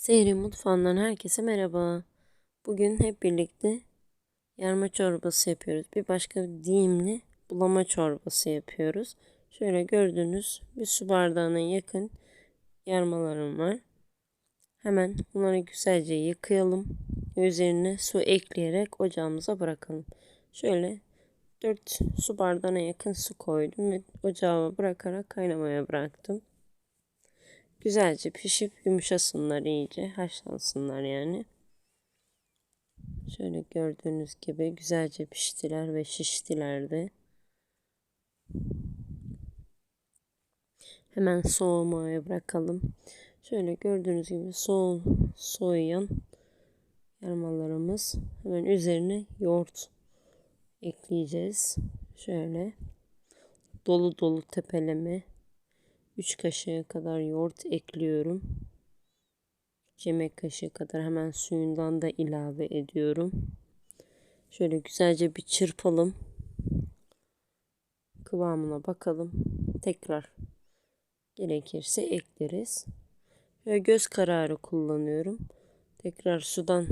Seyri Mutfağı'ndan herkese merhaba. Bugün hep birlikte yarma çorbası yapıyoruz. Bir başka deyimli bulama çorbası yapıyoruz. Şöyle gördüğünüz bir su bardağına yakın yarmalarım var. Hemen bunları güzelce yıkayalım. Üzerine su ekleyerek ocağımıza bırakalım. Şöyle 4 su bardağına yakın su koydum ve ocağa bırakarak kaynamaya bıraktım. Güzelce pişip yumuşasınlar iyice. Haşlansınlar yani. Şöyle gördüğünüz gibi güzelce piştiler ve şiştiler de. Hemen soğumaya bırakalım. Şöyle gördüğünüz gibi soğu, soğuyan yarmalarımız. Hemen üzerine yoğurt ekleyeceğiz. Şöyle dolu dolu tepeleme 3 kaşığı kadar yoğurt ekliyorum. 3 yemek kaşığı kadar hemen suyundan da ilave ediyorum. Şöyle güzelce bir çırpalım. Kıvamına bakalım. Tekrar gerekirse ekleriz. Ve göz kararı kullanıyorum. Tekrar sudan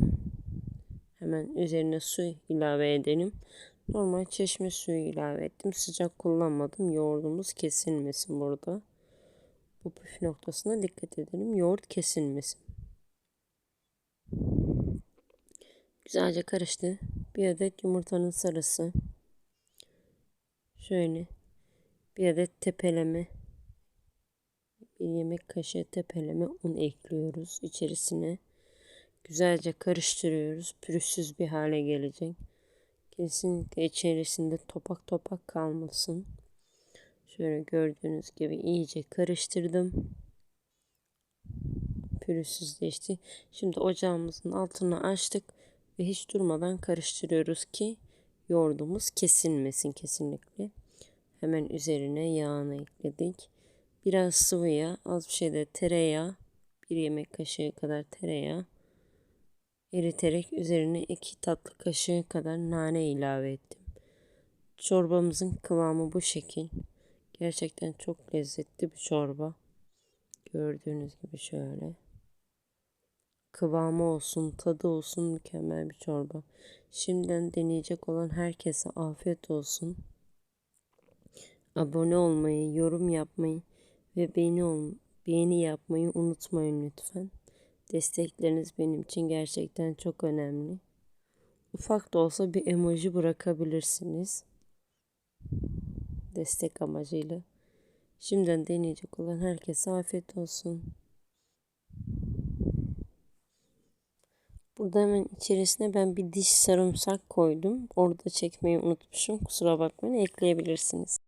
hemen üzerine su ilave edelim. Normal çeşme suyu ilave ettim. Sıcak kullanmadım. Yoğurdumuz kesilmesin burada. Bu püf noktasına dikkat edelim. Yoğurt kesilmesin. Güzelce karıştı. Bir adet yumurtanın sarısı. Şöyle bir adet tepeleme bir yemek kaşığı tepeleme un ekliyoruz içerisine. Güzelce karıştırıyoruz. Pürüzsüz bir hale gelecek. Kesinlikle içerisinde topak topak kalmasın. Şöyle gördüğünüz gibi iyice karıştırdım. Pürüzsüzleşti. Şimdi ocağımızın altını açtık ve hiç durmadan karıştırıyoruz ki yoğurdumuz kesilmesin kesinlikle. Hemen üzerine yağını ekledik. Biraz sıvı yağ, az bir şey de tereyağı, bir yemek kaşığı kadar tereyağı eriterek üzerine iki tatlı kaşığı kadar nane ilave ettim. Çorbamızın kıvamı bu şekil. Gerçekten çok lezzetli bir çorba. Gördüğünüz gibi şöyle. Kıvamı olsun, tadı olsun mükemmel bir çorba. Şimdiden deneyecek olan herkese afiyet olsun. Abone olmayı, yorum yapmayı ve beğeni, ol beğeni yapmayı unutmayın lütfen. Destekleriniz benim için gerçekten çok önemli. Ufak da olsa bir emoji bırakabilirsiniz destek amacıyla. Şimdiden deneyecek olan herkese afiyet olsun. Burada hemen içerisine ben bir diş sarımsak koydum. Orada çekmeyi unutmuşum. Kusura bakmayın ekleyebilirsiniz.